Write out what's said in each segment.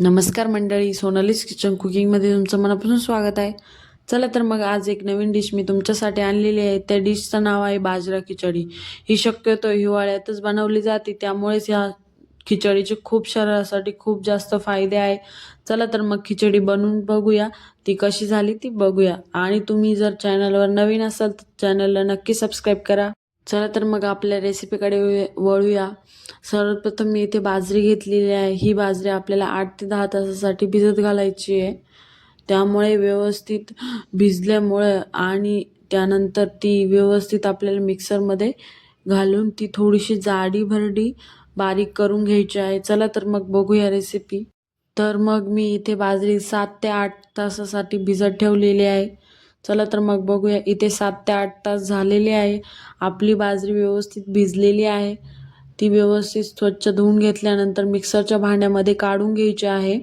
नमस्कार मंडळी सोनालीस किचन कुकिंगमध्ये तुमचं मनापासून स्वागत आहे. चला तर मग आज एक नवीन डिश मी तुमच्यासाठी आणलेली आहे. त्या डिशचं नाव आहे बाजरा खिचडी. ही शक्यतो हिवाळ्यातच बनवली जाते त्यामुळेच ह्या खिचडीचे खूप शरीरासाठी खूप जास्त फायदे आहे. चला तर मग खिचडी बनवून बघूया. ती कशी झाली ती बघूया. आणि तुम्ही जर चॅनलवर नवीन असाल तर चॅनलला नक्की सबस्क्राईब करा. चला तर मग आपल्या रेसिपीकडे वळूया. सर्वप्रथम मी इथे बाजरी घेतलेली आहे. ही बाजरी आपल्याला आठ ते दहा तासासाठी भिजत घालायची आहे. त्यामुळे व्यवस्थित भिजल्यामुळं आणि त्यानंतर ती व्यवस्थित आपल्याला मिक्सरमध्ये घालून ती थोडीशी जाडी भरडी बारीक करून घ्यायची आहे. चला तर मग बघूया रेसिपी तर मग मी इथे बाजरी सात ते आठ तासासाठी भिजत ठेवलेली आहे. चला तर मग बघूया. इथे सात ते आठ तास झालेले आहे. आपली बाजरी व्यवस्थित भिजलेली आहे. ती व्यवस्थित स्वच्छ धुवून घेतल्यानंतर मिक्सरच्या भांड्यामध्ये काढून घ्यायची आहे.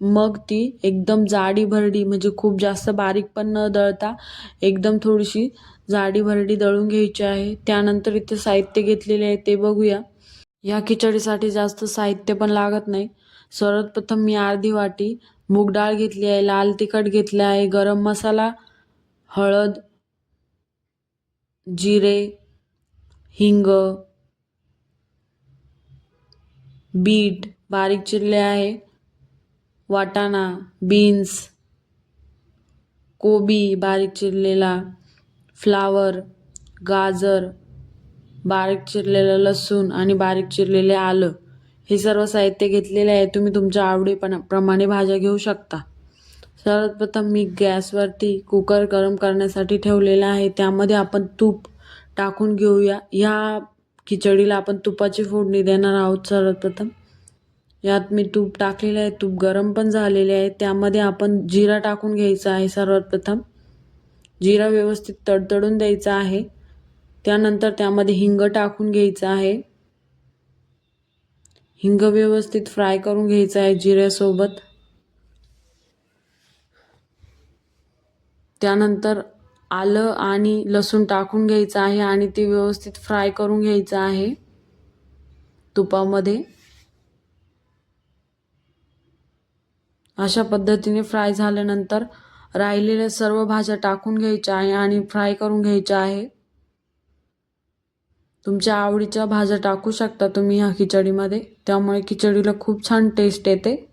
मग ती एकदम जाडी भरडी म्हणजे खूप जास्त बारीक पण न दळता एकदम थोडीशी जाडी भरडी दळून घ्यायची आहे. त्यानंतर इथे साहित्य घेतलेले आहे ते बघूया. या खिचडीसाठी जास्त साहित्य पण लागत नाही. सर्वप्रथम मी अर्धी वाटी मूग डाळ घेतली आहे लाल तिखट घेतलं आहे गरम मसाला हळद जिरे हिंग बीट बारीक चिरले आहे. वाटाणा बीन्स कोबी बारीक चिरलेला फ्लावर गाजर बारीक चिरलेलं लसूण आणि बारीक चिरलेले आलं. हे सर्व साहित्य घेतलेले आहे. तुम्ही तुमच्या आवडीपणा प्रमाणे भाज्या घेऊ शकता. सर्वप्रथम मी गॅसवरती कुकर गरम करण्यासाठी ठेवलेला आहे. त्यामध्ये आपण तूप टाकून घेऊया. ह्या खिचडीला आपण तुपाची फोडणी देणार आहोत सर्वप्रथम. यात मी तूप टाकलेलं आहे. तूप गरम पण झालेले आहे. त्यामध्ये आपण जिरा टाकून घ्यायचा आहे सर्वात प्रथम जिरा व्यवस्थित तडतडून द्यायचा आहे. त्यानंतर त्यामध्ये हिंग टाकून घ्यायचं आहे. हिंग व्यवस्थित फ्राय करून घ्यायचं आहे जिऱ्यासोबत. त्यानंतर आलं आणि लसूण टाकून घ्यायचं आहे आणि ते व्यवस्थित फ्राय करून घ्यायचं आहे तुपामध्ये. अशा पद्धतीने फ्राय झाल्यानंतर राहिलेल्या सर्व भाज्या टाकून घ्यायच्या आहे आणि फ्राय करून घ्यायच्या आहे. तुमच्या आवडीच्या भाज्या टाकू शकता तुम्ही ह्या खिचडीमध्ये. त्यामुळे खिचडीला खूप छान टेस्ट येते.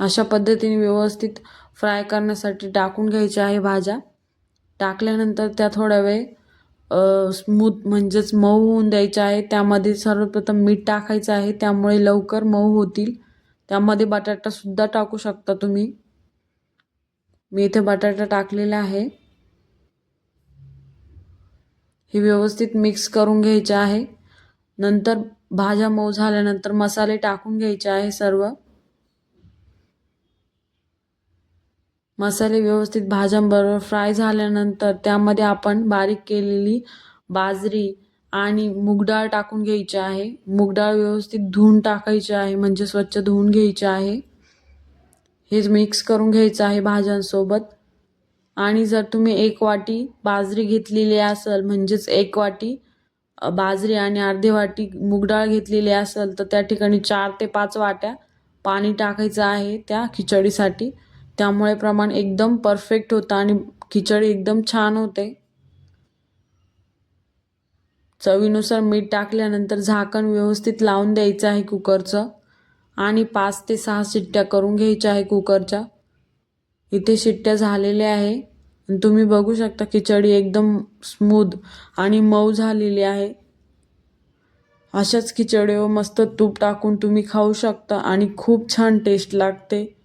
अशा पद्धतीने व्यवस्थित फ्राय करण्यासाठी टाकून घ्यायच्या आहे भाज्या. टाकल्यानंतर त्या थोड्या वेळ स्मूथ म्हणजेच मऊ होऊन द्यायच्या आहे. त्यामध्ये सर्वप्रथम मीठ टाकायचं आहे. त्यामुळे लवकर मऊ होतील. त्यामध्ये बटाटासुद्धा टाकू शकता तुम्ही. मी इथे बटाटा टाकलेला आहे. हे व्यवस्थित मिक्स करून घ्यायचे आहे. नंतर भाज्या मऊ झाल्यानंतर मसाले टाकून घ्यायचे आहे सर्व. मसाले व्यवस्थित भाज्यांबरोबर फ्राय झाल्यानंतर त्यामध्ये आपण बारीक केलेली बाजरी आणि मुगडाळ टाकून घ्यायची आहे. मुगडाळ व्यवस्थित धुवून टाकायची आहे म्हणजे स्वच्छ धुवून घ्यायची आहे. हेच मिक्स करून घ्यायचं आहे भाज्यांसोबत. आणि जर तुम्ही एक वाटी बाजरी घेतलेली असेल म्हणजेच एक वाटी बाजरी आणि अर्धी वाटी मुगडाळ घेतलेली असेल तर त्या ठिकाणी चार ते पाच वाट्या पाणी टाकायचं आहे त्या खिचडीसाठी. त्यामुळे प्रमाण एकदम परफेक्ट होतं आणि खिचडी एकदम छान होते. चवीनुसार मीठ टाकल्यानंतर झाकण व्यवस्थित लावून द्यायचं आहे कुकरचं. आणि पाच ते सहा शिट्ट्या करून घ्यायच्या आहे कुकरच्या. इथे शिट्ट्या झालेल्या आहे. तुम्ही बघू शकता खिचडी एकदम स्मूद आणि मऊ झालेली आहे. अशाच खिचडीवर मस्त तूप टाकून तुम्ही खाऊ शकता आणि खूप छान टेस्ट लागते.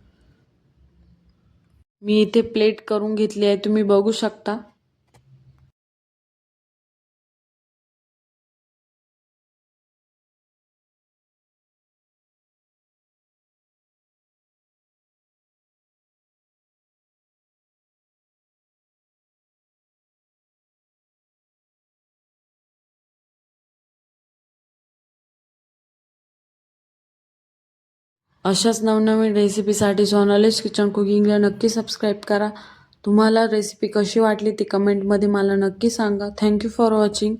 मी इथे प्लेट करून घेतली आहे तुम्ही बघू शकता. अशाच नवनवीन रेसिपीसाठी सोनालिश किचन कुकिंगला नक्की सबस्क्राईब करा. तुम्हाला रेसिपी कशी वाटली ती कमेंटमध्ये मला नक्की सांगा. Thank you for watching